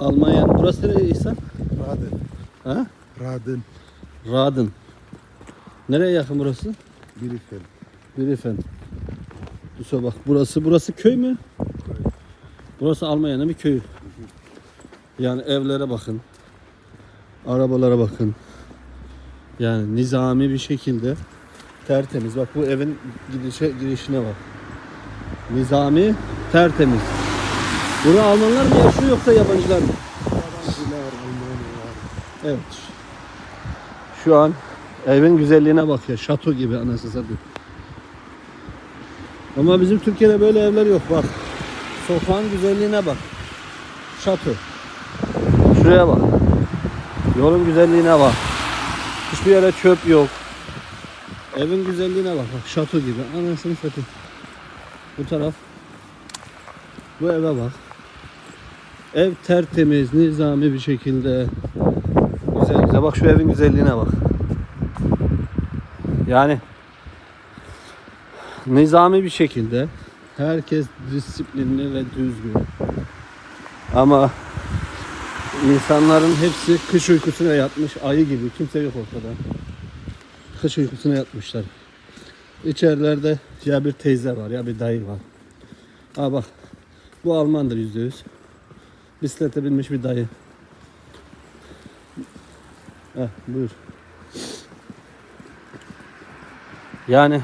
Almanya. Burası nereye İhsan? Raden. Ha? Raden. Radın. Nereye yakın burası? Bielefeld. Bielefeld. Yusuf bak burası burası köy mü? Burası Almanya'nın bir köyü. Yani evlere bakın. Arabalara bakın. Yani nizami bir şekilde tertemiz. Bak bu evin gidişe, girişine bak. Nizami tertemiz. Burada Almanlar mı yaşıyor yoksa yabancılar mı? Yabancılar, Almanlar. Evet. Şu an evin güzelliğine bak ya. Şato gibi anasını satayım. Ama bizim Türkiye'de böyle evler yok bak. Sokağın güzelliğine bak. Şato. Şuraya bak. Yolun güzelliğine bak. Hiçbir yere çöp yok. Evin güzelliğine bak. Bak şato gibi. Anasını satayım. Bu taraf. Bu eve bak. Ev tertemiz, nizami bir şekilde. Güzel güzel. Bak şu evin güzelliğine bak. Yani nizami bir şekilde herkes disiplinli ve düzgün. Ama insanların hepsi kış uykusuna yatmış ayı gibi. Kimse yok ortada. Kış uykusuna yatmışlar. İçerilerde ya bir teyze var ya bir dayı var. Ha bak bu Almandır yüzde yüz. Bisiklete binmiş bir dayı. Heh, buyur. Yani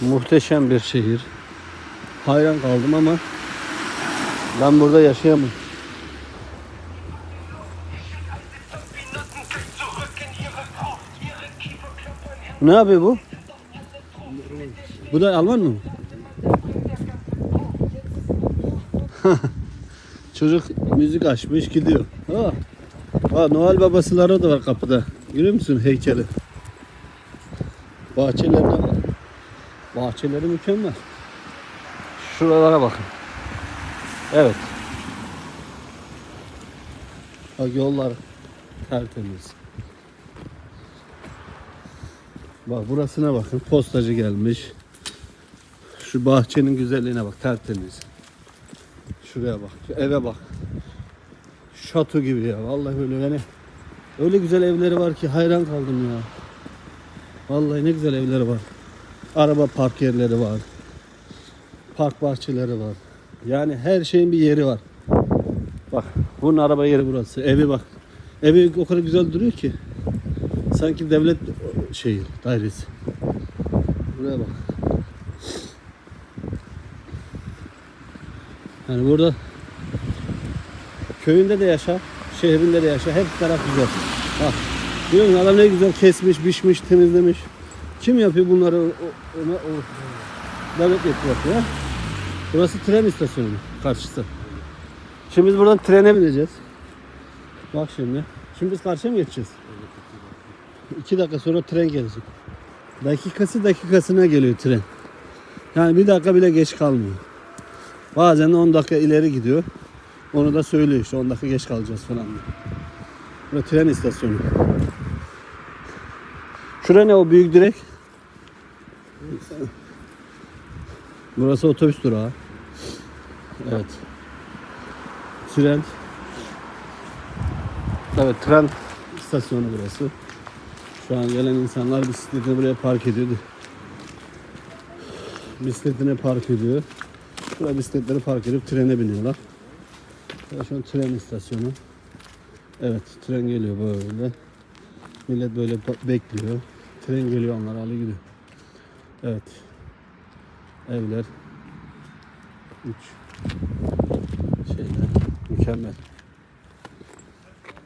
muhteşem bir şehir. Hayran kaldım ama ben burada yaşayamam. Ne yapıyor bu? Bu da Alman mı? Çocuk müzik açmış gidiyor. Ha. Ha, Noel babasıları da var kapıda. Görüyor musun heykeli? Bahçelerine. Bahçeleri mükemmel. Şuralara bakın. Evet. Bak yollar tertemiz. Bak burasına bakın. Postacı gelmiş. Şu bahçenin güzelliğine bak. Tertemiz. Şuraya bak. Şu eve bak. Şato gibi ya. Vallahi böyle yani öyle güzel evleri var ki hayran kaldım ya. Vallahi ne güzel evleri var. Araba park yerleri var. Park bahçeleri var. Yani her şeyin bir yeri var. Bak bunun araba yeri burası. Evi bak. Evi o kadar güzel duruyor ki. Sanki devlet şeyi, dairesi. Buraya bak. Yani burada köyünde de yaşa, şehrinde de yaşa. Hep taraf güzel. Bak. Görüyor musun? Adam ne güzel kesmiş, biçmiş, temizlemiş. Kim yapıyor bunları? O, o, o, devlet yapıyor. Ya. Burası tren istasyonu karşısı. Şimdi biz buradan trene bineceğiz. Bak şimdi. Şimdi biz karşıya mı geçeceğiz? İki dakika sonra tren gelecek. Dakikası dakikasına geliyor tren. Yani bir dakika bile geç kalmıyor. Bazen de 10 dakika ileri gidiyor. Onu da söylüyor işte 10 dakika geç kalacağız falan. Burası tren istasyonu. Şura ne o büyük direk? Burası otobüs durağı. Evet. Tren. Evet tren istasyonu burası. Şu an gelen insanlar bisikletini buraya park ediyordu. Bisikletini park ediyor. Buraya bisikletleri park edip trene biniyorlar. Burası Şu an tren istasyonu. Evet tren geliyor böyle. Millet böyle bekliyor. Tren geliyor onları alıyor gidiyor. Evet. Evler. Üç. Şeyler. Mükemmel.